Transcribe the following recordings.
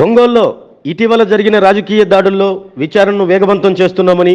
ఒంగోల్లో ఇటీవల జరిగిన రాజకీయ దాడుల్లో విచారణను వేగవంతం చేస్తున్నామని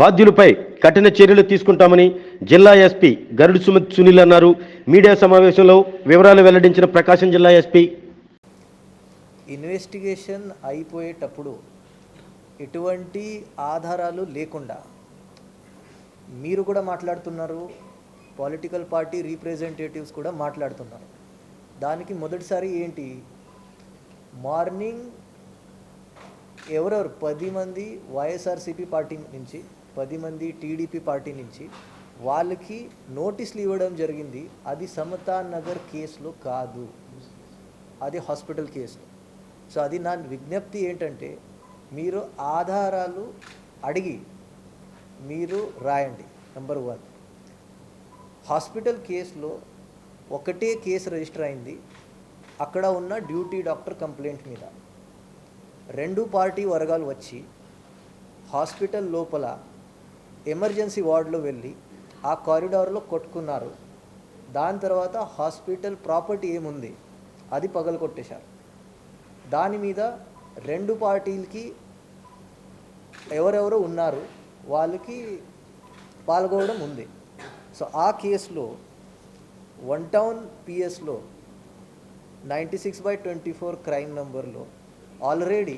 బాధ్యులపై కఠిన చర్యలు తీసుకుంటామని జిల్లా ఎస్పీ గరుడు సుమిత్ సునీల్ అన్నారు. మీడియా సమావేశంలో వివరాలు వెల్లడించిన ప్రకాశం జిల్లా ఎస్పీ. ఇన్వెస్టిగేషన్ అయిపోయేటప్పుడు ఎటువంటి ఆధారాలు లేకుండా మీరు కూడా మాట్లాడుతున్నారు పొలిటికల్ పార్టీ రీప్రజెంటేటివ్స్ కూడా మాట్లాడుతున్నారు. దానికి మొదటిసారి ఏంటి మార్నింగ్ ఎవరెవరు? పది మంది వైఎస్ఆర్సీపీ పార్టీ నుంచి పది మంది టీడీపీ పార్టీ నుంచి వాళ్ళకి నోటీసులు ఇవ్వడం జరిగింది. అది సమతా నగర్ కేసులో కాదు. అది హాస్పిటల్ కేసు. సో అది నా విజ్ఞప్తి ఏంటంటే మీరు ఆధారాలు అడిగి మీరు రాయండి. నెంబర్ వన్ హాస్పిటల్ కేసులో ఒకటే కేసు రిజిస్టర్ అయింది. అక్కడ ఉన్న డ్యూటీ డాక్టర్ కంప్లైంట్ మీద రెండు పార్టీ వర్గాలు వచ్చి హాస్పిటల్ లోపల ఎమర్జెన్సీ వార్డులో వెళ్ళి ఆ కారిడార్లో కొట్టుకున్నారు. దాని తర్వాత హాస్పిటల్ ప్రాపర్టీ ఏముంది? అది పగలగొట్టేశారు దాని మీద రెండు పార్టీలకి ఎవరెవరు ఉన్నారు. వాళ్ళకి పాల్గొనడం ఉంది. సో ఆ కేసులో one town పిఎస్లో ninety six by twenty four crime నెంబర్లో ఆల్రెడీ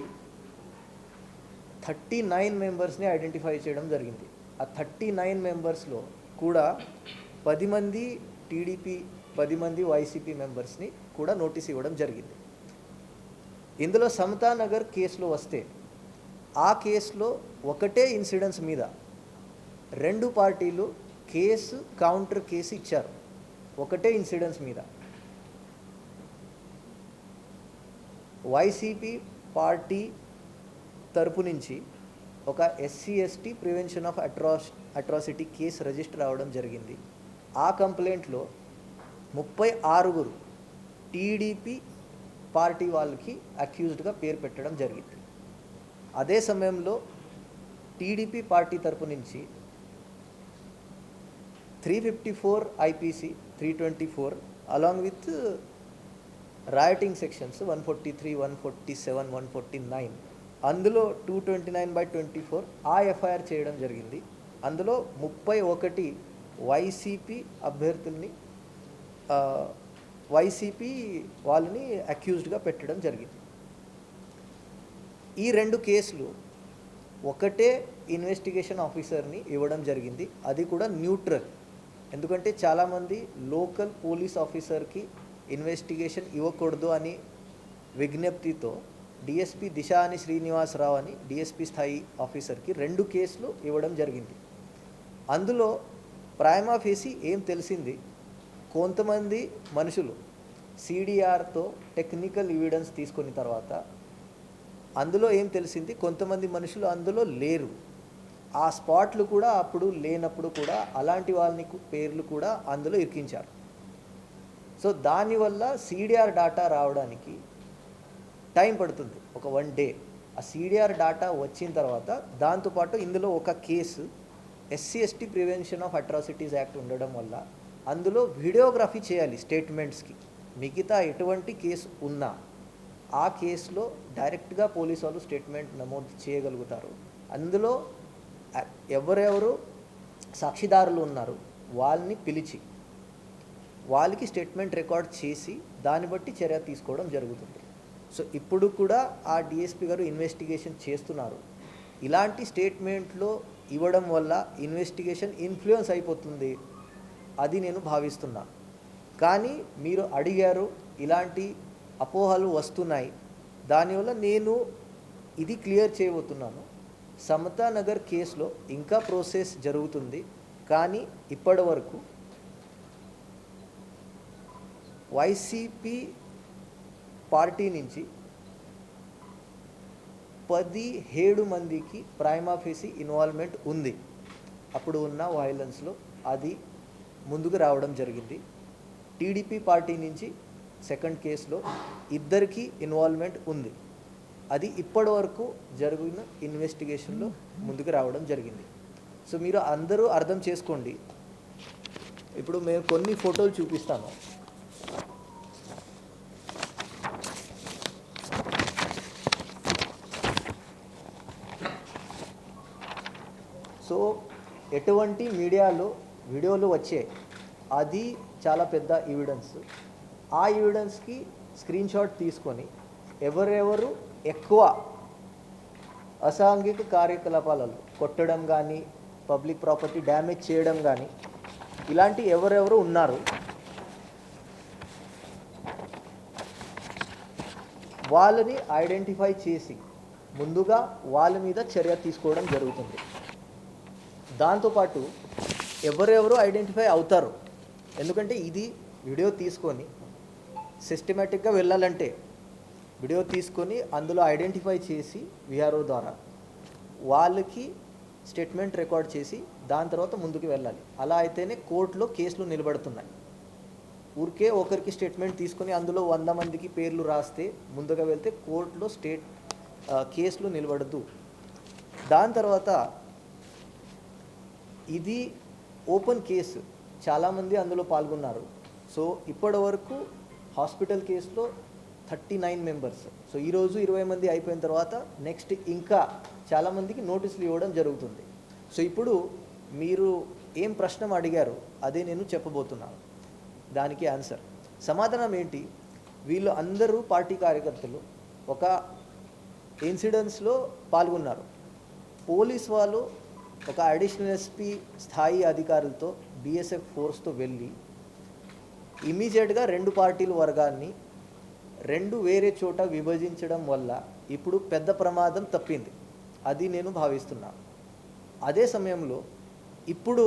థర్టీ నైన్ మెంబర్స్ని ఐడెంటిఫై చేయడం జరిగింది. ఆ థర్టీ నైన్ మెంబర్స్లో కూడా పది మంది టీడీపీ పది మంది వైసీపీ మెంబర్స్ని కూడా నోటీస్ ఇవ్వడం జరిగింది. ఇందులో సమతానగర్ కేసులో వస్తే ఆ కేసులో ఒకటే ఇన్సిడెంట్స్ మీద రెండు పార్టీలు కేసు కౌంటర్ కేసు ఇచ్చారు. ఒకటే ఇన్సిడెంట్స్ మీద. వైసీపీ పార్టీ తరపు నుంచి ఒక SC ST prevention of atros atrocity case register అవడం జరిగింది. ఆ కంప్లైంట్లో ముప్పై ఆరుగురు టీడీపీ పార్టీ వాళ్ళకి అక్యూజ్డ్గా పేరు పెట్టడం జరిగింది. అదే సమయంలో టీడీపీ పార్టీ తరపు నుంచి three fifty four IPC three twenty four along with rioting sections one forty three one forty seven one forty nine అందులో two twenty nine by twenty four ఆ ఎఫ్ఐఆర్ చేయడం జరిగింది. అందులో ముప్పై ఒకటి వైసీపీ అభ్యర్థుల్ని వైసీపీ వాళ్ళని అక్యూజ్డ్గా పెట్టడం జరిగింది. ఈ రెండు కేసులు ఒకటే ఇన్వెస్టిగేషన్ ఆఫీసర్ని ఇవ్వడం జరిగింది. అది కూడా న్యూట్రల్ ఎందుకంటే చాలామంది లోకల్ పోలీస్ ఆఫీసర్కి ఇన్వెస్టిగేషన్ ఇవ్వకూడదు అని విజ్ఞప్తితో డిఎస్పి దిశ అని శ్రీనివాసరావు అని డిఎస్పి స్థాయి ఆఫీసర్కి రెండు కేసులు ఇవ్వడం జరిగింది. అందులో ప్రైమా ఫేసి ఏం తెలిసింది? కొంతమంది మనుషులు సిడిఆర్తో టెక్నికల్ ఎవిడెన్స్ తీసుకున్న తర్వాత అందులో ఏం తెలిసింది? కొంతమంది మనుషులు అందులో లేరు. ఆ స్పాట్లు కూడా అప్పుడు లేనప్పుడు కూడా అలాంటి వాళ్ళని పేర్లు కూడా అందులో ఇరికించారు. సో దానివల్ల సిడిఆర్ డాటా రావడానికి టైం పడుతుంది ఒక వన్ డే. ఆ సిడిఆర్ డాటా వచ్చిన తర్వాత దాంతోపాటు ఇందులో ఒక case SC ST prevention of atrocities act ఉండడం వల్ల అందులో వీడియోగ్రఫీ చేయాలి స్టేట్మెంట్స్కి. మిగతా ఎటువంటి కేసు ఉన్నా ఆ కేసులో డైరెక్ట్గా పోలీసు వాళ్ళు స్టేట్మెంట్ నమోదు చేయగలుగుతారు. అందులో ఎవరెవరు సాక్షిదారులు ఉన్నారు వాళ్ళని పిలిచి వాళ్ళకి స్టేట్మెంట్ రికార్డ్ చేసి దాన్ని బట్టి చర్య తీసుకోవడం జరుగుతుంది. సో ఇప్పుడు కూడా ఆ డిఎస్పి గారు ఇన్వెస్టిగేషన్ చేస్తున్నారు. ఇలాంటి స్టేట్మెంట్లో ఇవ్వడం వల్ల ఇన్వెస్టిగేషన్ ఇన్ఫ్లుయెన్స్ అయిపోతుంది అది నేను భావిస్తున్నా. కానీ మీరు అడిగారు ఇలాంటి అపోహలు వస్తున్నాయి. దానివల్ల నేను ఇది క్లియర్ చేయబోతున్నాను. సమతానగర్ కేసులో ఇంకా ప్రాసెస్ జరుగుతుంది. కానీ ఇప్పటి వరకు వైసీపీ పార్టీ నుంచి పదిహేడు మందికి ప్రైమాఫీసీ ఇన్వాల్వ్మెంట్ ఉంది. అప్పుడు ఉన్న వైలెన్స్లో అది ముందుకు రావడం జరిగింది. టీడీపీ పార్టీ నుంచి సెకండ్ కేసులో ఇద్దరికి ఇన్వాల్వ్మెంట్ ఉంది. అది ఇప్పటి వరకు జరిగిన ఇన్వెస్టిగేషన్లో ముందుకు రావడం జరిగింది. సో మీరు అందరూ అర్థం చేసుకోండి. ఇప్పుడు మేము కొన్ని ఫోటోలు చూపిస్తాను సో ఎటువంటి మీడియాలో వీడియోలు వచ్చాయి అది చాలా పెద్ద ఎవిడెన్స్ ఆ ఎవిడెన్స్కి స్క్రీన్ షాట్ తీసుకొని ఎవరెవరు ఎక్కువ అసాంఘిక కార్యకలాపాలలో కొట్టడం కానీ పబ్లిక్ ప్రాపర్టీ డ్యామేజ్ చేయడం కానీ ఇలాంటి ఎవరెవరు ఉన్నారు? వాళ్ళని ఐడెంటిఫై చేసి ముందుగా వాళ్ళ మీద చర్య తీసుకోవడం జరుగుతుంది. దాంతోపాటు ఎవరెవరు ఐడెంటిఫై అవుతారు? ఎందుకంటే ఇది వీడియో తీసుకొని సిస్టమేటిక్గా వెళ్ళాలంటే వీడియో తీసుకొని అందులో ఐడెంటిఫై చేసి విఆర్ఓ ద్వారా వాళ్ళకి స్టేట్మెంట్ రికార్డ్ చేసి దాని తర్వాత ముందుకు వెళ్ళాలి. అలా అయితేనే కోర్టులో కేసులు నిలబడుతున్నాయి. ఊరికే ఒకరికి స్టేట్మెంట్ తీసుకొని అందులో వంద మందికి పేర్లు రాస్తే ముందుగా వెళ్తే కోర్టులో స్టేట్ కేసులు నిలబడదు. దాని తర్వాత ఇది ఓపెన్ కేసు. చాలామంది అందులో పాల్గొన్నారు. సో ఇప్పటి వరకు హాస్పిటల్ కేసులో థర్టీ నైన్ మెంబర్స్. సో ఈరోజు ఇరవై మంది అయిపోయిన తర్వాత నెక్స్ట్ ఇంకా చాలామందికి నోటీసులు ఇవ్వడం జరుగుతుంది. సో ఇప్పుడు మీరు ఏం ప్రశ్న అడిగారు అదే నేను చెప్పబోతున్నాను. దానికి ఆన్సర్. సమాధానం ఏంటి? వీళ్ళు అందరూ పార్టీ కార్యకర్తలు. ఒక ఇన్సిడెంట్స్లో పాల్గొన్నారు. పోలీస్ వాళ్ళు ఒక అడిషనల్ ఎస్పీ స్థాయి అధికారులతో బీఎస్ఎఫ్ ఫోర్స్తో వెళ్ళి ఇమీడియట్గా రెండు పార్టీల వర్గాన్ని రెండు వేరే చోట విభజించడం వల్ల ఇప్పుడు పెద్ద ప్రమాదం తప్పింది. అది నేను భావిస్తున్నాను అదే సమయంలో ఇప్పుడు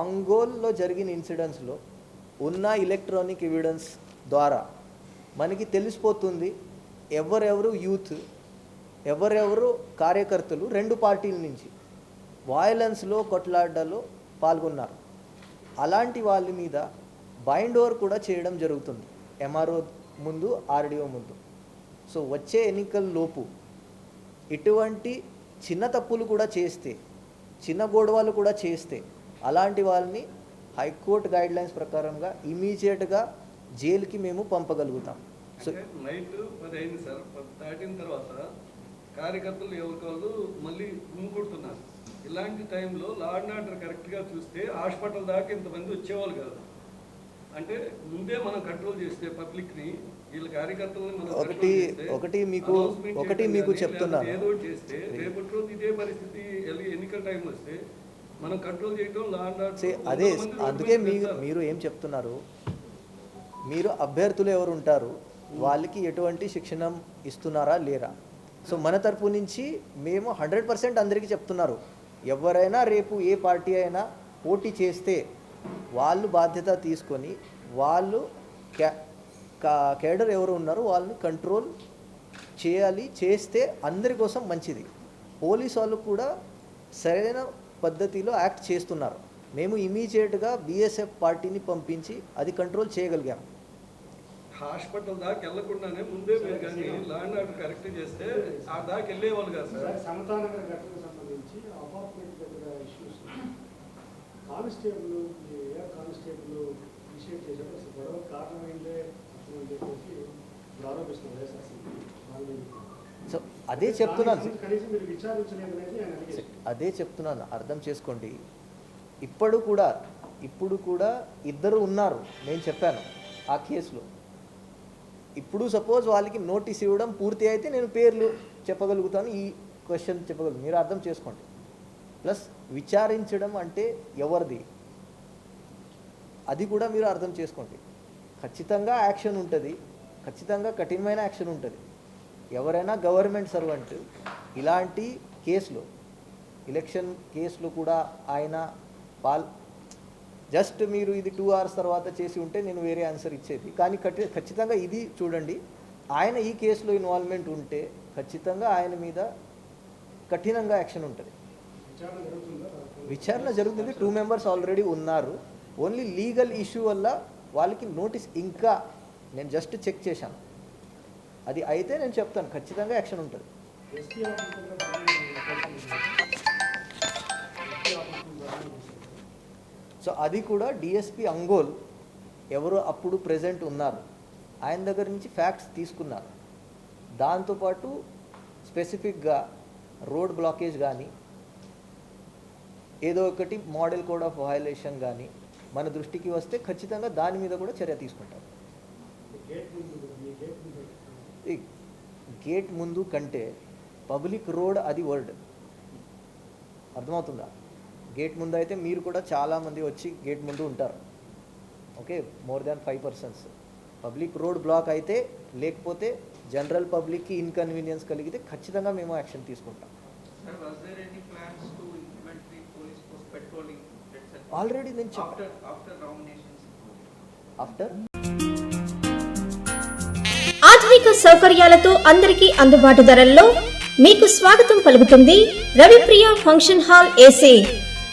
ఆంగోల్లో జరిగిన ఇన్సిడెంట్స్లో ఉన్న ఎలక్ట్రానిక్ ఎవిడెన్స్ ద్వారా మనకి తెలిసిపోతుంది ఎవరెవరు యూత్ ఎవరెవరు కార్యకర్తలు రెండు పార్టీల నుంచి. వాయలెన్స్లో కొట్లాడలో పాల్గొన్నారు. అలాంటి వాళ్ళ మీద బైండ్ ఓవర్ కూడా చేయడం జరుగుతుంది. ఎంఆర్ఓ ముందు ఆర్డీఓ ముందు. సో వచ్చే ఎన్నికల లోపు ఇటువంటి చిన్న తప్పులు కూడా చేస్తే చిన్న గొడవలు కూడా చేస్తే అలాంటి వాళ్ళని హైకోర్టు గైడ్ లైన్స్ ప్రకారంగా ఇమీడియట్గా జైలుకి మేము పంపగలుగుతాం. సో నైట్ పది అయింది సార్. దాటిన తర్వాత కార్యకర్తలు ఎవరికి వాళ్ళు మళ్ళీ గుమ్ముకుంటున్నారు ఇలాంటి టైంలో లా అండ్ ఆర్డర్ కరెక్ట్గా చూస్తే హాస్పిటల్ దాకా ఇంతమంది వచ్చేవాళ్ళు కాదు. అంటే ముందే మనం కంట్రోల్ చేస్తే పబ్లిక్ని వీళ్ళ కార్యకర్తలని మనం ఒకటి- ఒకటి మీకు- ఒకటి మీకు. లేకపోతే ఏదో చేస్తే రేపటి రోజు ఇదే పరిస్థితి ఎన్నికల టైం వస్తే మనం కంట్రోల్ చేయడం లా అండ్ ఆర్డర్ అదే అందుకే మీ మీరు ఏం చెప్తున్నారు? మీరు అభ్యర్థులు ఎవరు ఉంటారు? వాళ్ళకి ఎటువంటి శిక్షణ ఇస్తున్నారా లేరా? సో మన తరపు నుంచి మేము హండ్రెడ్ పర్సెంట్ అందరికీ చెప్తున్నారు. ఎవరైనా రేపు ఏ పార్టీ అయినా పోటీ చేస్తే వాళ్ళు బాధ్యత తీసుకొని వాళ్ళు క్యా కా- కేడర్ ఎవరు ఉన్నారో వాళ్ళని కంట్రోల్ చేయాలి చేస్తే అందరి కోసం మంచిది. పోలీస్ వాళ్ళు కూడా సరైన పద్ధతిలో యాక్ట్ చేస్తున్నారు. మేము ఇమీడియట్గా బీఎస్ఎఫ్ పార్టీని పంపించి అది కంట్రోల్ చేయగలిగాము. హాస్పిటల్ దాకా వెళ్ళకుండానే ముందే మీరు కానీ లా అండ్ ఆర్డర్ కరెక్ట్ చేస్తే ఆ దాకా వెళ్ళేవాళ్ళు కాదు సార్. సార్ సమతానగర్ ఘటనకు సంబంధించి అపార్ట్మెంట్ దగ్గర ఇష్యూస్ కానిస్టేబుల్ కానిస్టేబుల్ ఇనిషియేట్ చేశారు అసలు గొడవ కారణమైందే అని చెప్పేసి ఇప్పుడు ఆరోపిస్తున్నారు వైఎస్ఆర్సీపీ వాళ్ళు సో అదే చెప్తున్నాను. అదే చెప్తున్నాను. అర్థం చేసుకోండి. ఇప్పుడు కూడా ఇప్పుడు కూడా ఇద్దరు ఉన్నారు. నేను చెప్పాను ఆ కేసులో. ఇప్పుడు సపోజ్ వాళ్ళకి నోటీస్ ఇవ్వడం పూర్తి అయితే నేను పేర్లు చెప్పగలుగుతాను ఈ క్వశ్చన్ చెప్పగలుగుతాను మీరు అర్థం చేసుకోండి. ప్లస్ విచారించడం అంటే ఎవరిది? అది కూడా మీరు అర్థం చేసుకోండి. ఖచ్చితంగా యాక్షన్ ఉంటుంది ఖచ్చితంగా కఠినమైన యాక్షన్ ఉంటుంది. ఎవరైనా గవర్నమెంట్ సర్వెంట్ ఇలాంటి కేసులో ఎలక్షన్ కేసులో కూడా ఆయన పాల్ జస్ట్ మీరు ఇది టూ అవర్స్ తర్వాత చేసి ఉంటే నేను వేరే ఆన్సర్ ఇచ్చేది. కానీ ఖచ్చి ఖచ్చితంగా ఇది చూడండి. ఆయన ఈ కేసులో ఇన్వాల్వ్మెంట్ ఉంటే ఖచ్చితంగా ఆయన మీద కఠినంగా యాక్షన్ ఉంటుంది. విచారణ విచారణ జరుగుతుంది. టూ మెంబర్స్ ఆల్రెడీ ఉన్నారు. ఓన్లీ లీగల్ ఇష్యూ వల్ల వాళ్ళకి నోటీస్ ఇంకా నేను జస్ట్ చెక్ చేశాను. అది అయితే నేను చెప్తాను. ఖచ్చితంగా యాక్షన్ ఉంటుంది. సో అది కూడా డిఎస్పి అంగోల్ ఎవరు అప్పుడు ప్రజెంట్ ఉన్నారు. ఆయన దగ్గర నుంచి ఫ్యాక్ట్స్ తీసుకున్నారు. దాంతోపాటు స్పెసిఫిక్గా రోడ్ బ్లాకేజ్ కానీ ఏదో ఒకటి మోడల్ కోడ్ ఆఫ్ వయలేషన్ కానీ మన దృష్టికి వస్తే ఖచ్చితంగా దాని మీద కూడా చర్య తీసుకుంటాం గేట్ ముందు గేట్ ముందు కంటే పబ్లిక్ రోడ్ అది వర్డ్ అర్థమవుతుందా? గేట్ ముందు అయితే మీరు కూడా చాలామంది వచ్చి గేట్ ముందు ఉంటారు. Okay more than five persons. Public road block అయితే లేకపోతే జనరల్ పబ్లిక్కి ఇన్కన్వీనియన్స్ కలిగితే ఖచ్చితంగా మేము యాక్షన్ తీసుకుంటాం? ఆల్రెడీ నేను? ఆఫ్టర్ ఆధునిక సౌకర్యాలతో అందరికీ అందుబాటు ధరల్లో మీకు స్వాగతం పలుకుతుంది Ravipriya function hall AC.